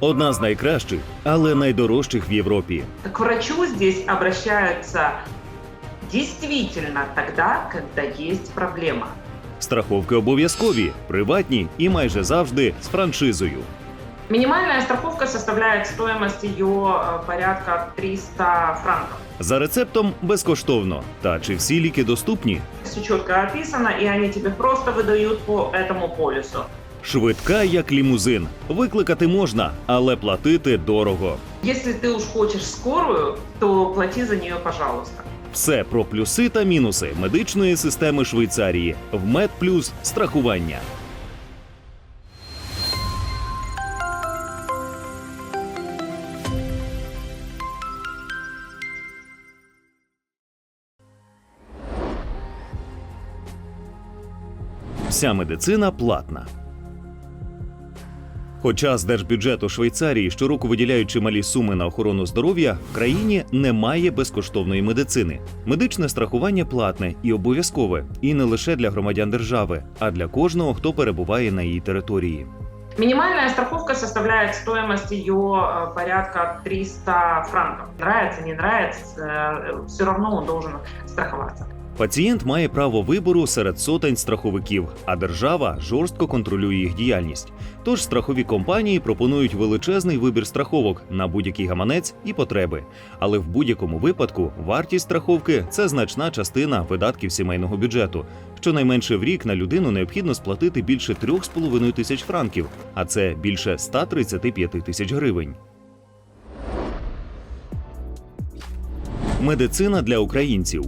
Одна з найкращих, але найдорожчих в Європі. К врачу здесь обращаются действительно тогда, когда есть проблема. Страховки обов'язкові, приватні і майже завжди з франшизою. Минимальная страховка составляет стоимость ее э, порядка 300 франков. За рецептом безкоштовно. Та чи всі ліки доступні? Все четко описано, и они тебе просто выдают по этому полису. Швидка як лімузин. Викликати можна, але платити дорого. Если ты уж хочешь скорую, то плати за нее, пожалуйста. Все про плюси та мінуси медичної системи Швейцарії в MedPlus страхування. Вся медицина платна. Хоча з держбюджету Швейцарії щороку виділяють чималі суми на охорону здоров'я, в країні немає безкоштовної медицини. Медичне страхування платне і обов'язкове, і не лише для громадян держави, а для кожного, хто перебуває на її території. Минимальная страховка составляет стоимость ее порядка 300 франков. Нравится, не нравится, все равно он должен страховаться. Пацієнт має право вибору серед сотень страховиків, а держава жорстко контролює їх діяльність. Тож страхові компанії пропонують величезний вибір страховок на будь-який гаманець і потреби. Але в будь-якому випадку вартість страховки це значна частина видатків сімейного бюджету. Щонайменше в рік на людину необхідно сплатити більше 3,5 тисяч франків, а це більше 135 тисяч гривень. Медицина для українців.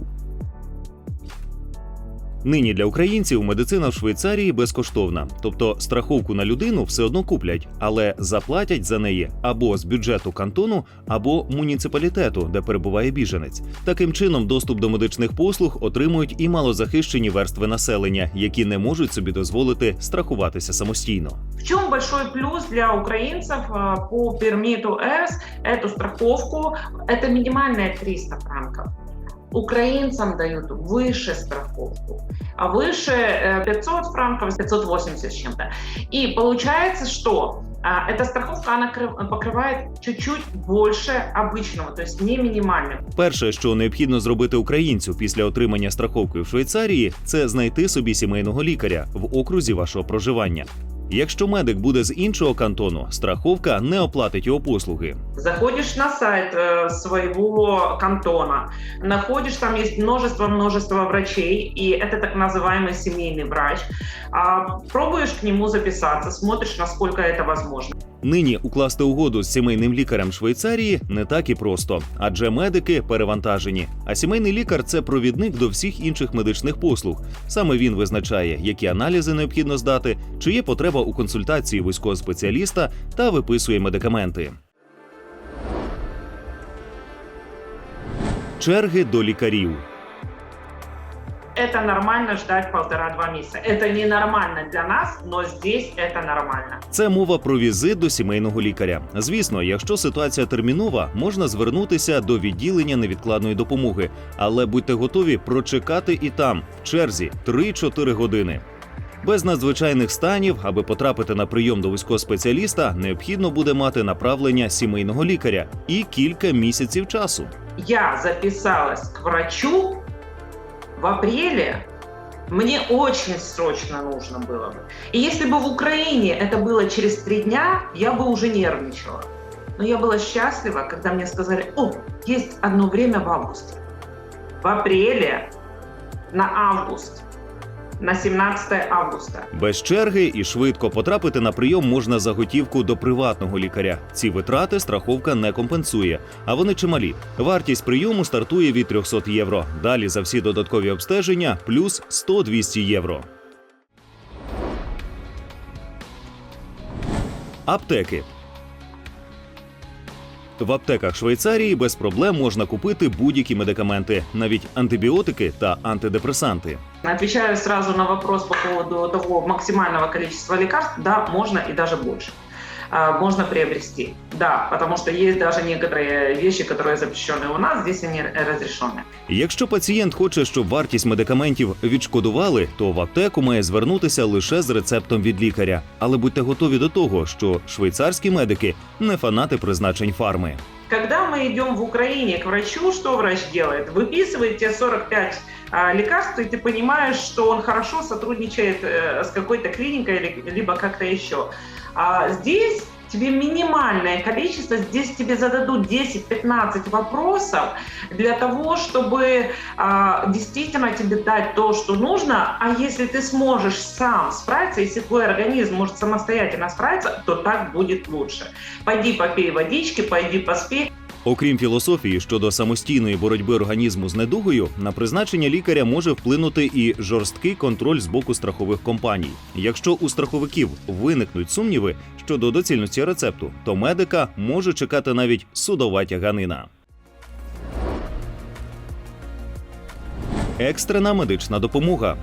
Нині для українців медицина в Швейцарії безкоштовна, тобто страховку на людину все одно куплять, але заплатять за неї або з бюджету кантону, або муніципалітету, де перебуває біженець. Таким чином, доступ до медичних послуг отримують і малозахищені верстви населення, які не можуть собі дозволити страхуватися самостійно. В чем большой плюс для украинцев э, по пермиту С эту страховку? Это минимальная 300 франков. Украинцам дают выше страховку, а выше э, 500 франков, 580 с чем-то. И получается, что а, эта страховка, она кры- покрывает чуть-чуть больше обычного, то есть не минимальную. Перше, що необхідно зробити українцю після отримання страховки в Швейцарії, це знайти собі сімейного лікаря в окрузі вашого проживання. Якщо медик буде з іншого кантону, страховка не оплатить його послуги. Заходишь на сайт э, своего кантона, находишь, там есть множество-множество врачей, и это так называемый семейный врач. А, пробуешь к нему записаться, смотришь, насколько это возможно. Нині укласти угоду з сімейним лікарем Швейцарії не так і просто, адже медики перевантажені. А сімейний лікар це провідник до всіх інших медичних послуг. Саме він визначає, які аналізи необхідно здати, чи є потреба у консультації вузького спеціаліста та виписує медикаменти. Черги до лікарів Это нормально ждать полтора-два месяца. Это ненормально для нас, но здесь это нормально. Це мова про візит до сімейного лікаря. Звісно, якщо ситуація термінова, можна звернутися до відділення невідкладної допомоги, але будьте готові прочекати і там, в черзі 3-4 години. Без надзвичайних станів, аби потрапити на прийом до вузького спеціаліста, необхідно буде мати направлення сімейного лікаря і кілька місяців часу. Я записалась к врачу В апреле. Мне очень срочно нужно было бы. И если бы в Украине это было через три дня, я бы уже нервничала. Но я была счастлива, когда мне сказали, о, есть одно время в августе. В апреле на август, на 17 августа. Без черги і швидко потрапити на прийом можна за готівку до приватного лікаря. Ці витрати страховка не компенсує, а вони чималі. Вартість прийому стартує від 300 євро. Далі за всі додаткові обстеження плюс 100-200 євро. Аптеки. В аптеках Швейцарії без проблем можна купити будь-які медикаменти, навіть антибіотики та антидепресанти. Отвечаю сразу на вопрос по поводу того максимального количества лекарств. Да, можно и даже больше а, можно приобрести. Да, потому что есть даже некоторые вещи, которые запрещены у нас, здесь они разрешены. Якщо пацієнт хоче, щоб вартість медикаментів відшкодували, то в аптеку має звернутися лише з рецептом від лікаря. Але будьте готові до того, що швейцарські медики не фанати призначень фарми. Когда мы идем в Украине к врачу, что врач делает? Выписывает тебе 45 а, лекарств, и ты понимаешь, что он хорошо сотрудничает э, с какой-то клиникой либо как-то еще. А здесь тебе минимальное количество, здесь тебе зададут 10-15 вопросов для того, чтобы а, действительно тебе дать то, что нужно. А если ты сможешь сам справиться, если твой организм может самостоятельно справиться, то так будет лучше. Пойди попей водички, пойди поспи, Окрім філософії щодо самостійної боротьби організму з недугою, на призначення лікаря може вплинути і жорсткий контроль з боку страхових компаній. Якщо у страховиків виникнуть сумніви щодо доцільності рецепту, то медика може чекати навіть судова тяганина. Екстрена медична допомога.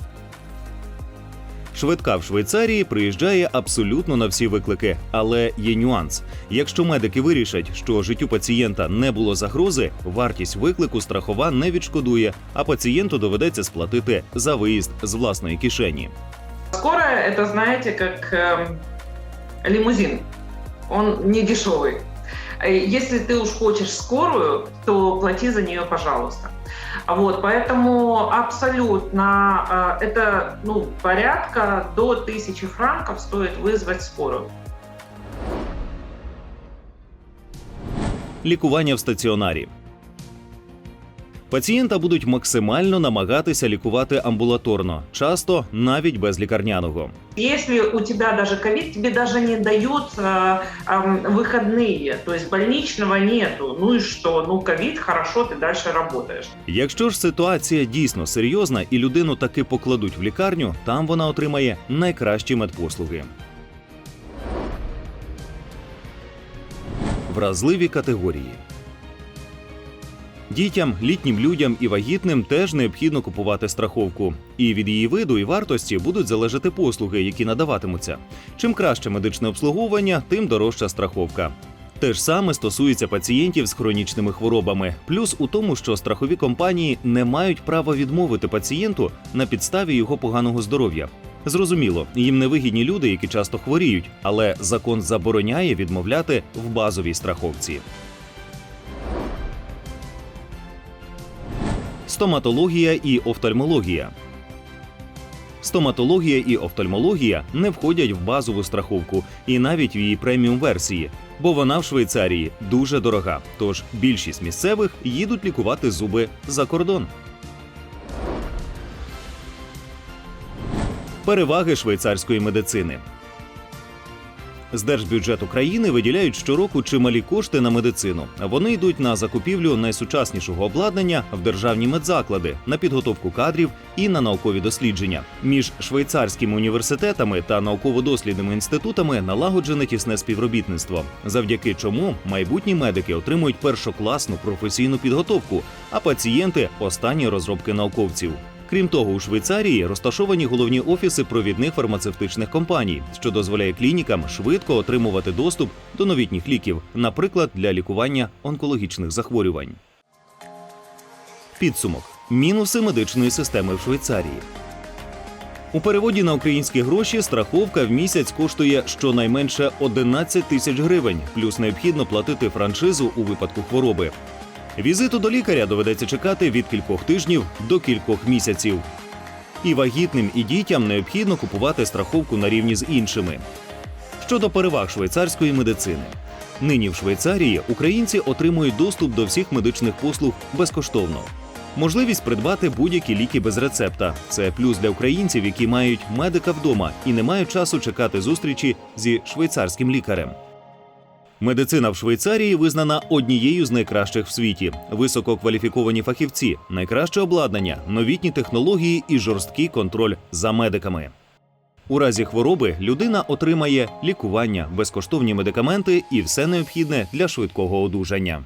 Швидка в Швейцарії приїжджає абсолютно на всі виклики, але є нюанс. Якщо медики вирішать, що життю пацієнта не було загрози, вартість виклику страхова не відшкодує, а пацієнту доведеться сплатити за виїзд з власної кишені. Скорая это, знаете, как эм, лимузин. Он не дешевый. Э, Если ты уж хочешь скорую, то плати за нее, пожалуйста. А Вот, поэтому абсолютно э, это ну, порядка до 1000 франков стоит вызвать скорую. Лікування в стаціонарі. Пацієнта будуть максимально намагатися лікувати амбулаторно, часто навіть без лікарняного. Если у тебя даже ковид, тебе даже не дают э, эм, выходные, то есть больничного нету. Ну и что? Ну ковид, хорошо, ты дальше работаешь. Якщо ж ситуація дійсно серйозна і людину таки покладуть в лікарню, там вона отримає найкращі медпослуги. Вразливі категорії. Дітям, літнім людям і вагітним теж необхідно купувати страховку. І від її виду і вартості будуть залежати послуги, які надаватимуться. Чим краще медичне обслуговування, тим дорожча страховка. Те ж саме стосується пацієнтів з хронічними хворобами. Плюс у тому, що страхові компанії не мають права відмовити пацієнту на підставі його поганого здоров'я. Зрозуміло, їм не вигідні люди, які часто хворіють, але закон забороняє відмовляти в базовій страховці. Стоматологія і офтальмологія. Стоматологія і офтальмологія не входять в базову страховку і навіть в її преміум версії, бо вона в Швейцарії дуже дорога. Тож більшість місцевих їдуть лікувати зуби за кордон. Переваги швейцарської медицини. З держбюджету країни виділяють щороку чималі кошти на медицину. Вони йдуть на закупівлю найсучаснішого обладнання в державні медзаклади, на підготовку кадрів і на наукові дослідження. Між швейцарськими університетами та науково-дослідними інститутами налагоджене тісне співробітництво, завдяки чому майбутні медики отримують першокласну професійну підготовку, а пацієнти останні розробки науковців. Крім того, у Швейцарії розташовані головні офіси провідних фармацевтичних компаній, що дозволяє клінікам швидко отримувати доступ до новітніх ліків, наприклад, для лікування онкологічних захворювань. Підсумок: мінуси медичної системи в Швейцарії. У переводі на українські гроші страховка в місяць коштує щонайменше 11 тисяч гривень, плюс необхідно платити франшизу у випадку хвороби. Візиту до лікаря доведеться чекати від кількох тижнів до кількох місяців. І вагітним і дітям необхідно купувати страховку на рівні з іншими. Щодо переваг швейцарської медицини. Нині в Швейцарії українці отримують доступ до всіх медичних послуг безкоштовно. Можливість придбати будь-які ліки без рецепта. Це плюс для українців, які мають медика вдома і не мають часу чекати зустрічі зі швейцарським лікарем. Медицина в Швейцарії визнана однією з найкращих в світі. Висококваліфіковані фахівці, найкраще обладнання, новітні технології і жорсткий контроль за медиками. У разі хвороби людина отримає лікування, безкоштовні медикаменти і все необхідне для швидкого одужання.